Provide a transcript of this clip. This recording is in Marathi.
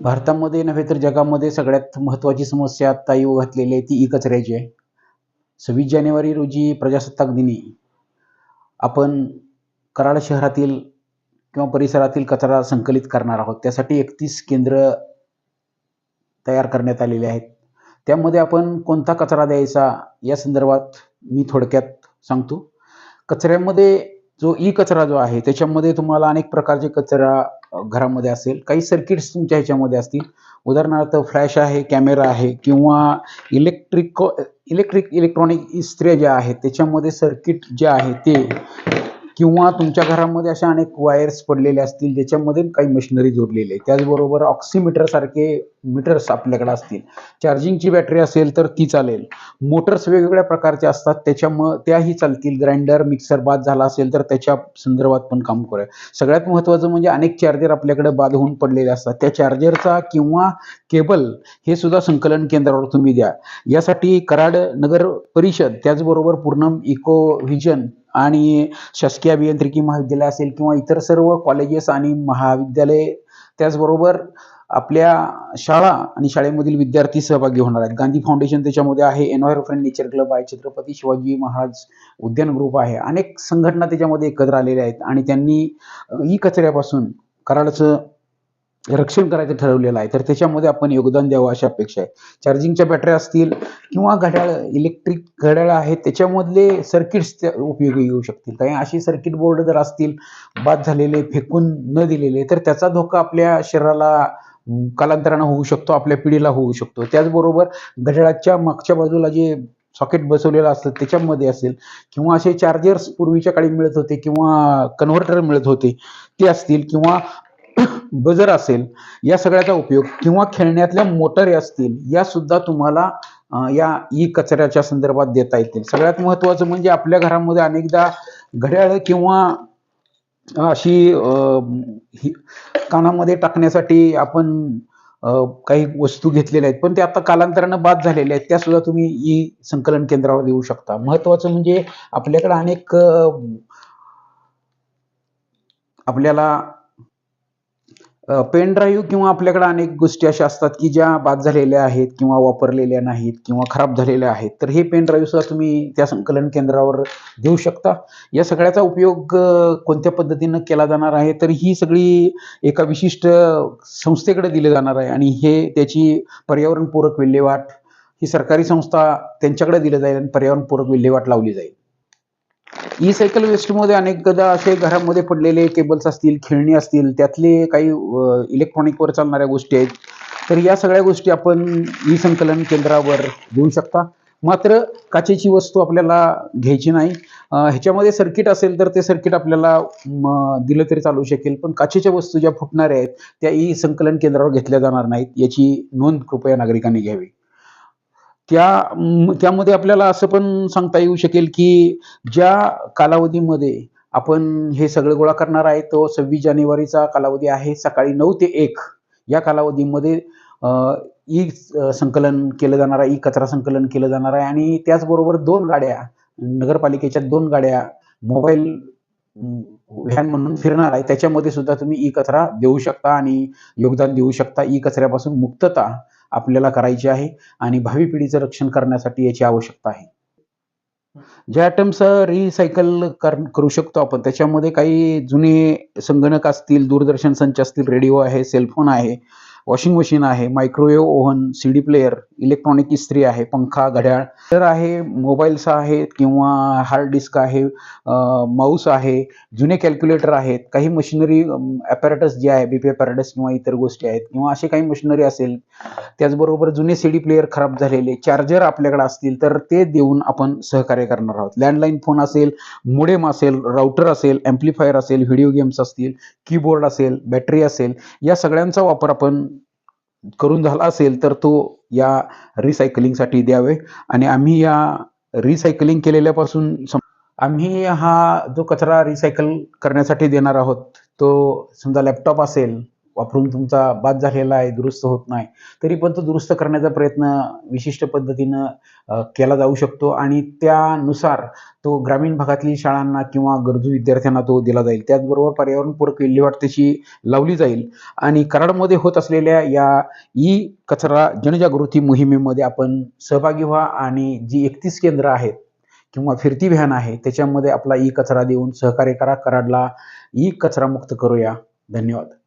भारतामध्ये नव्हे तर जगामध्ये सगळ्यात महत्त्वाची समस्या आत्ता येऊ घातलेली आहे ती ई कचऱ्याची आहे. सव्वीस जानेवारी रोजी प्रजासत्ताक दिनी आपण कराड शहरातील किंवा परिसरातील कचरा संकलित करणार आहोत. त्यासाठी एकतीस केंद्र तयार करण्यात आलेले आहेत. त्यामध्ये आपण कोणता कचरा द्यायचा या संदर्भात मी थोडक्यात सांगतो. कचऱ्यामध्ये जो ई कचरा जो आहे त्याच्यामध्ये तुम्हाला अनेक प्रकारचे कचरा घरामध्ये असेल. काही सर्किट्स तुमच्या ह्याच्यामध्ये असतील. उदाहरणार्थ फ्लॅश आहे कॅमेरा आहे किंवा इलेक्ट्रिक इलेक्ट्रिक इलेक्ट्रॉनिक इस्त्र्या ज्या आहेत त्याच्यामध्ये सर्किट जे आहे ते किंवा तुमच्या घरामध्ये अशा अनेक वायर्स पडलेल्या असतील ज्याच्यामध्ये काही मशिनरी जोडलेली आहे. त्याचबरोबर ऑक्सिमीटर सारखे मीटर्स आपल्याकडे असतील. चार्जिंगची बॅटरी असेल तर ती चालेल. मोटर्स वेगवेगळ्या प्रकारचे असतात. त्याच्यामुळं त्याही चालतील. ग्राइंडर मिक्सर बाद झाला असेल तर त्याच्या संदर्भात पण काम करूया सगळ्यात महत्त्वाचं म्हणजे अनेक चार्जर आपल्याकडे बाद होऊन पडलेले असतात. त्या चार्जरचा किंवा केबल हे सुद्धा संकलन केंद्रावर तुम्ही द्या. यासाठी कराड नगर परिषद त्याचबरोबर पूर्णम इको व्हिजन आणि शासकीय अभियांत्रिकी महाविद्यालय असेल किंवा इतर सर्व कॉलेजेस आणि महाविद्यालय त्याचबरोबर आपल्या शाळा आणि शाळेमधील विद्यार्थी सहभागी होणार आहेत. गांधी फाउंडेशन त्याच्यामध्ये आहे एनवायर फ्रेंड नेचर क्लब आहे छत्रपती शिवाजी महाराज उद्यान ग्रुप आहे. अनेक संघटना त्याच्यामध्ये एकत्र आलेल्या आहेत आणि त्यांनी ई कचऱ्यापासून कराडचं रक्षण करायचं ठरवलेलं आहे. तर त्याच्यामध्ये आपण योगदान द्यावं अशी अपेक्षा आहे. चार्जिंगच्या बॅटऱ्या असतील किंवा घड्याळ इलेक्ट्रिक घड्याळ आहेत त्याच्यामधले सर्किट्स त्या उपयोगी येऊ शकतील. काही अशी सर्किट बोर्ड जर असतील बाद झालेले फेकून न दिलेले तर त्याचा धोका आपल्या शरीराला कालांतरानं होऊ शकतो आपल्या पिढीला होऊ शकतो. त्याचबरोबर घड्याळाच्या मागच्या बाजूला जे सॉकेट बसवलेलं असतं त्याच्यामध्ये असेल किंवा असे चार्जर्स पूर्वीच्या काळी मिळत होते किंवा कन्व्हर्टर मिळत होते ते असतील किंवा बजर असेल या सगळ्याचा उपयोग किंवा खेळण्यातल्या मोटारी असतील या सुद्धा तुम्हाला या ई कचऱ्याच्या संदर्भात देता येतील. सगळ्यात महत्त्वाचं म्हणजे आपल्या घरामध्ये अनेकदा घड्याळ किंवा अशी कानामध्ये टाकण्यासाठी आपण काही वस्तू घेतलेल्या आहेत. पण ते आता कालांतरानं बाद झालेल्या आहेत. त्या सुद्धा तुम्ही ई संकलन केंद्रावर देऊ शकता. महत्त्वाचं म्हणजे आपल्याकडे अनेक आपल्याला पेन ड्राईव्ह किंवा आपल्याकडे अनेक गोष्टी अशा असतात की ज्या बाद झालेल्या आहेत किंवा वापरलेल्या नाहीत किंवा खराब झालेल्या आहेत. तर हे पेन ड्राईव्ह सुद्धा तुम्ही त्या संकलन केंद्रावर देऊ शकता. या सगळ्याचा उपयोग कोणत्या पद्धतीनं केला जाणार आहे? तर ही सगळी एका विशिष्ट संस्थेकडे दिली जाणार आहे आणि हे त्याची पर्यावरणपूरक विल्हेवाट ही सरकारी संस्था त्यांच्याकडे दिली जाईल आणि पर्यावरणपूरक विल्हेवाट लावली जाईल. ई सायकल वेस्टमध्ये अनेकदा असे घरामध्ये पडलेले केबल्स असतील खेळणी असतील त्यातले काही इलेक्ट्रॉनिकवर चालणाऱ्या गोष्टी आहेत. तर या सगळ्या गोष्टी आपण ई संकलन केंद्रावर घेऊ शकता. मात्र काचेची वस्तू आपल्याला घ्यायची नाही. ह्याच्यामध्ये सर्किट असेल तर ते सर्किट आपल्याला दिलं तरी चालू शकेल. पण काचेच्या वस्तू ज्या फुटणाऱ्या आहेत त्या ई संकलन केंद्रावर घेतल्या जाणार नाहीत याची नोंद कृपया नागरिकांनी घ्यावी. त्या त्यामध्ये आपल्याला असं पण सांगता येऊ शकेल की ज्या कालावधीमध्ये आपण हे सगळं गोळा करणार आहे तो सव्वीस जानेवारीचा कालावधी आहे सकाळी नऊ ते एक. या कालावधीमध्ये ई संकलन केलं जाणार आहे ई कचरा संकलन केलं जाणार आहे आणि त्याचबरोबर दोन गाड्या नगरपालिकेच्या दोन गाड्या मोबाईल व्हॅन म्हणून फिरणार आहे. त्याच्यामध्ये सुद्धा तुम्ही ई कचरा देऊ शकता आणि योगदान देऊ शकता. ई कचऱ्यापासून मुक्तता. आपल्याला करायची आहे आणि भावी पिढीचं रक्षण करण्यासाठी याची आवश्यकता आहे. ज्या आयटम्स रिसायकल कर करू शकतो आपण त्याच्यामध्ये काही जुने संगणक असतील दूरदर्शन संच असतील रेडिओ आहे सेलफोन आहे वॉशिंग मशीन आहे microwave oven C D player electronic इस्त्री आहे पंखा घड्याळ तर आहे मोबाईल्स आहेत किंवा हार्ड डिस्क आहे माऊस आहे जुने कॅल्क्युलेटर आहेत काही मशिनरी ॲपॅरेटस जे आहे बी पी ॲपॅरेटस किंवा इतर गोष्टी आहेत किंवा असे काही मशिनरी असेल त्याचबरोबर जुने सी डी प्लेअर खराब झालेले चार्जर आपल्याकडे असतील तर ते देऊन आपण सहकार्य करणार आहोत. लँडलाईन फोन असेल मोडेम असेल राउटर असेल ॲम्प्लिफायर असेल व्हिडिओ गेम्स असतील कीबोर्ड असेल बॅटरी असेल या सगळ्यांचा वापर आपण करून झाला असेल तर तो या रिसायकलिंगसाठी द्यावे. आणि आम्ही या रिसायकलिंग केलेल्यापासून आम्ही हा जो कचरा रिसायकल करण्यासाठी देणार आहोत तो समजा लॅपटॉप असेल वापरून तुमचा बाद झालेला आहे दुरुस्त होत नाही तरी पण तो दुरुस्त करण्याचा प्रयत्न विशिष्ट पद्धतीनं केला जाऊ शकतो आणि त्यानुसार तो ग्रामीण भागातील शाळांना किंवा गरजू विद्यार्थ्यांना तो दिला जाईल. त्याचबरोबर पर्यावरणपूरक विल्हेवाट त्याची लावली जाईल आणि कराडमध्ये होत असलेल्या या ई कचरा जनजागृती मोहिमेमध्ये आपण सहभागी व्हा आणि जी एकतीस केंद्र आहेत किंवा फिरती व्हॅन आहे त्याच्यामध्ये आपला ई कचरा देऊन सहकार्य करा. कराडला ई कचरा मुक्त करूया. धन्यवाद.